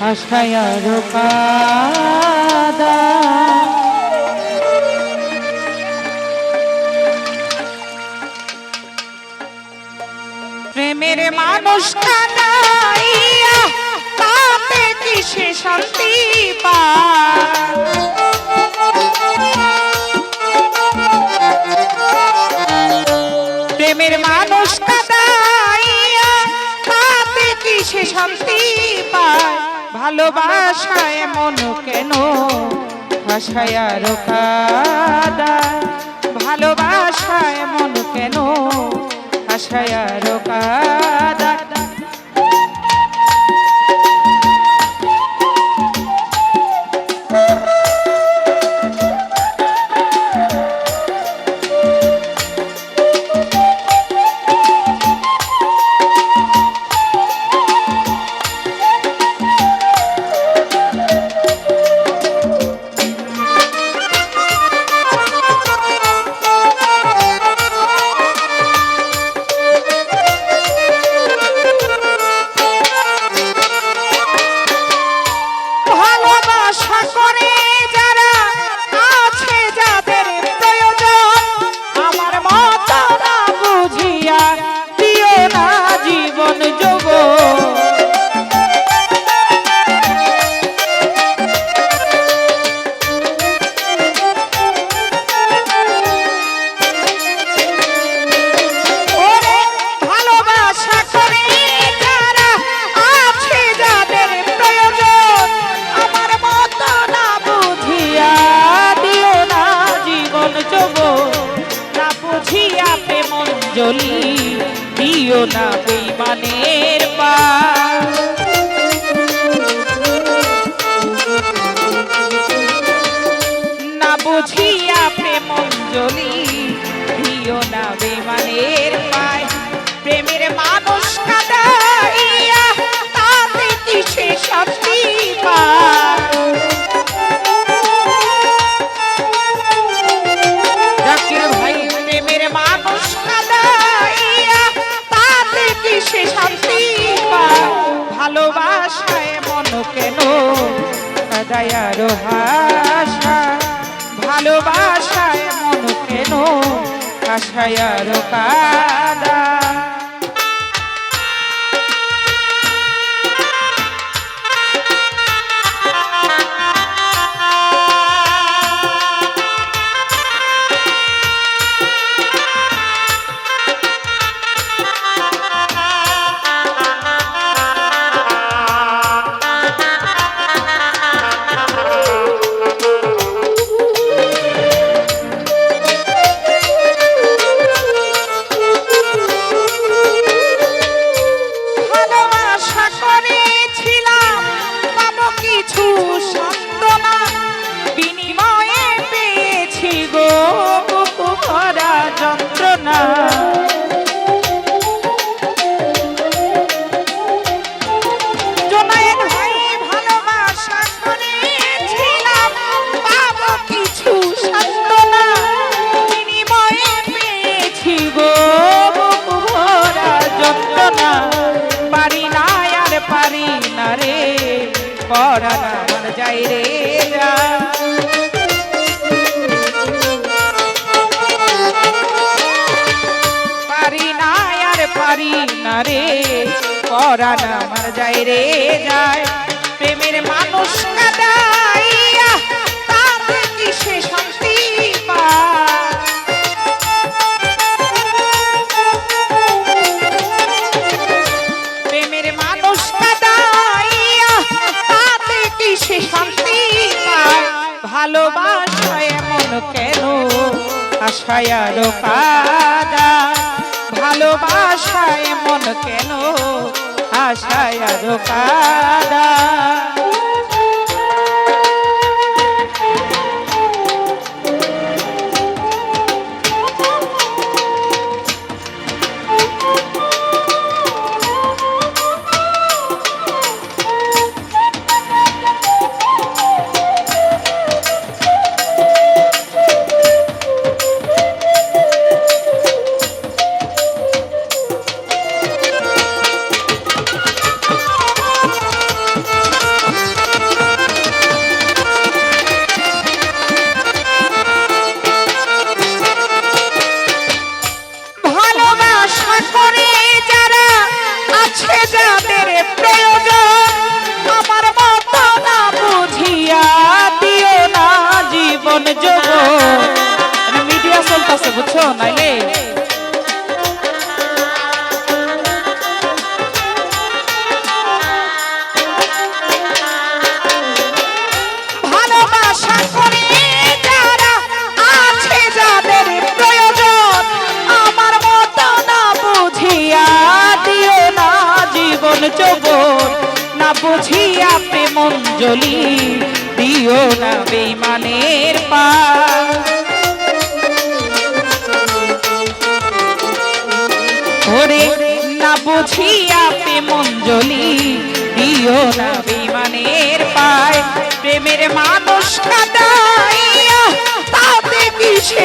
আশায় কাদা প্রেমের মানুষ কাদাইয়া তাতে কিসে শান্তি পায়? ভালোবাসায় মন কেন? ভাষায় আরও কাদা। ভালোবাসায় মন কেন? ভাষায় আরও অঞ্জলি দিও না বেইমানের পা না বুঝিয়া প্রেম জলি দিও না বেমানের আরও হাসা ভালোবাসায় মন কেন আশায় আরও কাদা। পরাণ আমার যাই রে পারি না আর পারি না রে যাই রে যায়। প্রেমের মানুষ কাদাইয়া আরও কাদা ভালোবাসায় মন কেন? আশায় আরও কাদা। বুঝিয়া প্রেমঞ্জলি দিও না বেমানের পা। ওরে, না প্রেমঞ্জলি দিও না বেমানের পায়। প্রেমের মানুষ কাদাইয়া, তাতে সে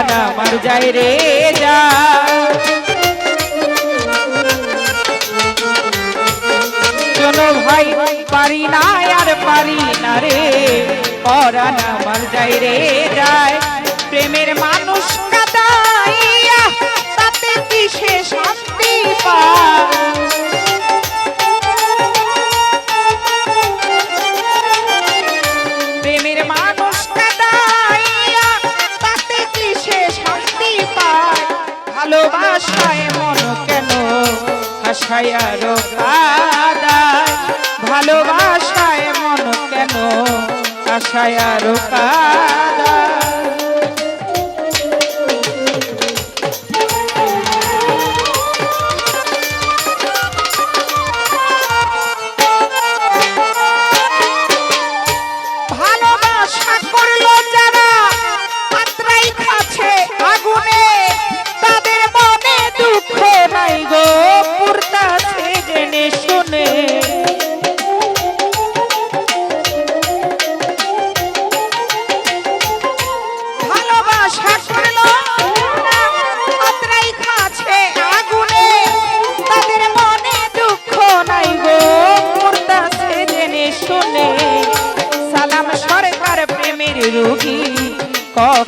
পরাণ আমার যাই রে যা। শোনো ভাই, পারি না আর পারি না রে। পরাণ আমার যাই রে যায়। প্রেমের মানুষ ভালোবাসায় মন কেন? আশায় আরও কাদায় ভালোবাসায় মন কেন? আশায় আরও কাদায়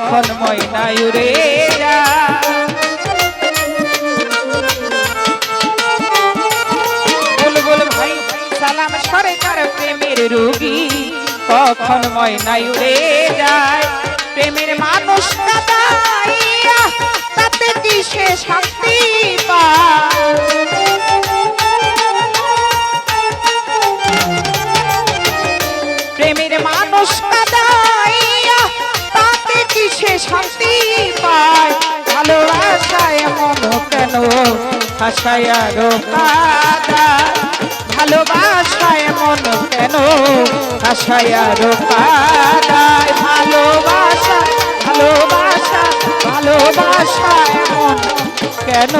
কখন ময়নায়ুরে যা। বুলবুল ভাই, সালাম সরকার প্রেমের রুগী? কখন ময়নায় উড়ে যায়? প্রেমের মানুষ তাতে কি সে শান্তি শান্তি পায়, ভালোবাসায় মন কেন? আশায় আরও কাদা ভালোবাসায় মন কেন? আশায় আরও কাদায় ভালোবাসা ভালোবাসা ভালোবাসায় মন কেন?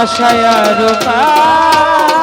আশায় আরও কাদা